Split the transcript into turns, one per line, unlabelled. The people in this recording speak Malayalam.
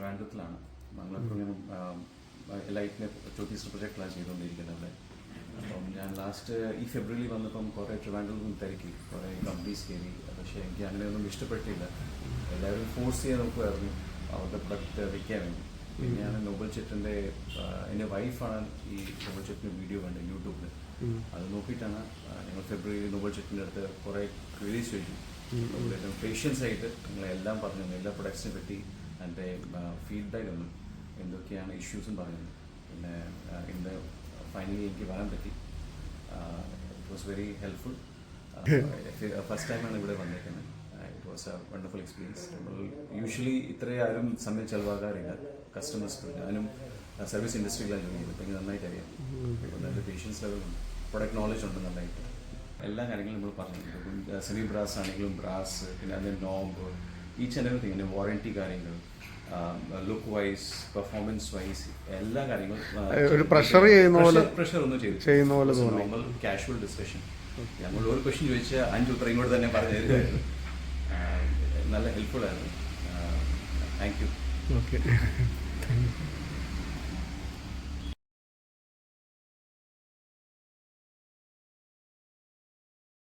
ട്രിവാൻഡ്രത്തിലാണ്. മംഗളപുരം ലൈറ്റിനെ ചോത്തീസ് പ്രൊജക്റ്റിലാണ് ചെയ്തുകൊണ്ടിരിക്കുന്നത് അവിടെ. അപ്പം ഞാൻ ലാസ്റ്റ് ഈ ഫെബ്രുവരി വന്നപ്പം കുറേ ട്രിവാൻഡ്രത്തിൽ നിന്ന് തിരക്കി. കുറേ കമ്പനീസ് കയറി. പക്ഷേ എനിക്ക് അങ്ങനെയൊന്നും ഇഷ്ടപ്പെട്ടില്ല. എല്ലാവരും ഫോഴ്സ് ചെയ്യാൻ നോക്കുമായിരുന്നു അവരുടെ പ്രൊഡക്റ്റ് വിൽക്കാൻ വേണ്ടി. പിന്നെയാണ് നോബൽ ചെറ്റിന്റെ എന്റെ വൈഫാണ് ഈ നോബൽ ചെറ്റിന്റെ വീഡിയോ കണ്ടത് യൂട്യൂബിൽ അത് നോക്കിയിട്ടാണ് ഞങ്ങൾ ഫെബ്രുവരി നോബൽ ചെറ്റിന്റെ അടുത്ത് കുറേ ക്വരീസ് ചോദിച്ചു കൂടുതലും പേഷ്യൻസ് ആയിട്ട് നിങ്ങളെല്ലാം പറഞ്ഞു. എല്ലാ പ്രൊഡക്ട്സിനെ പറ്റി എന്റെ ഫീഡ്ബാക്ക് ഒന്നും എന്തൊക്കെയാണ് ഇഷ്യൂസും പറയുന്നത്. പിന്നെ എന്റെ ഫൈനലി എനിക്ക് വരാൻ പറ്റി. It was very helpful first ടൈമാണ് ഇവിടെ വന്നേക്കുന്നത്. It was a wonderful experience നമ്മൾ യൂഷ്വലി ഇത്രയും ആരും സമയം ചെലവാകാറില്ല. കസ്റ്റമേഴ്സ് ഞാനും സർവീസ് ഇൻഡസ്ട്രിയിലാണ് ജോലി ചെയ്തത്. എനിക്ക് നന്നായിട്ട് അറിയാം. നല്ല പേഷ്യൻസ് ലെവലുണ്ട് പ്രൊഡക്റ്റ് നോളജ് ഉണ്ട് നന്നായിട്ട്. എല്ലാ കാര്യങ്ങളും നമ്മൾ പറഞ്ഞിട്ടുണ്ട്. സെമി ബ്രാസ് ആണെങ്കിലും ബ്രാസ് പിന്നെ അതിന്റെ നോബ് ഈച്ച് ആൻഡ് എവറിങ് പിന്നെ വാറണ്ടി കാര്യങ്ങൾ ലുക്ക് വൈസ് പെർഫോമൻസ് വൈസ് എല്ലാ കാര്യങ്ങളും
ഒരു pressure ചെയ്യുന്ന പോലെ-
പ്രഷർ ഒന്നും ചെയ്തു
ചെയ്യുന്ന പോലെ തോന്നി.
നോർമൽ കാഷ്വൽ ഡിസ്കഷൻ നമ്മൾ ഒരു ക്വസ്റ്റ്യൻ ചോദിച്ചാൽ അഞ്ച് ഉത്തരം കൂടെ തന്നെ പറഞ്ഞു തരുമായിരുന്നു. നല്ല ഹെൽപ്ഫുൾ ആയിരുന്നു. Thank you
okay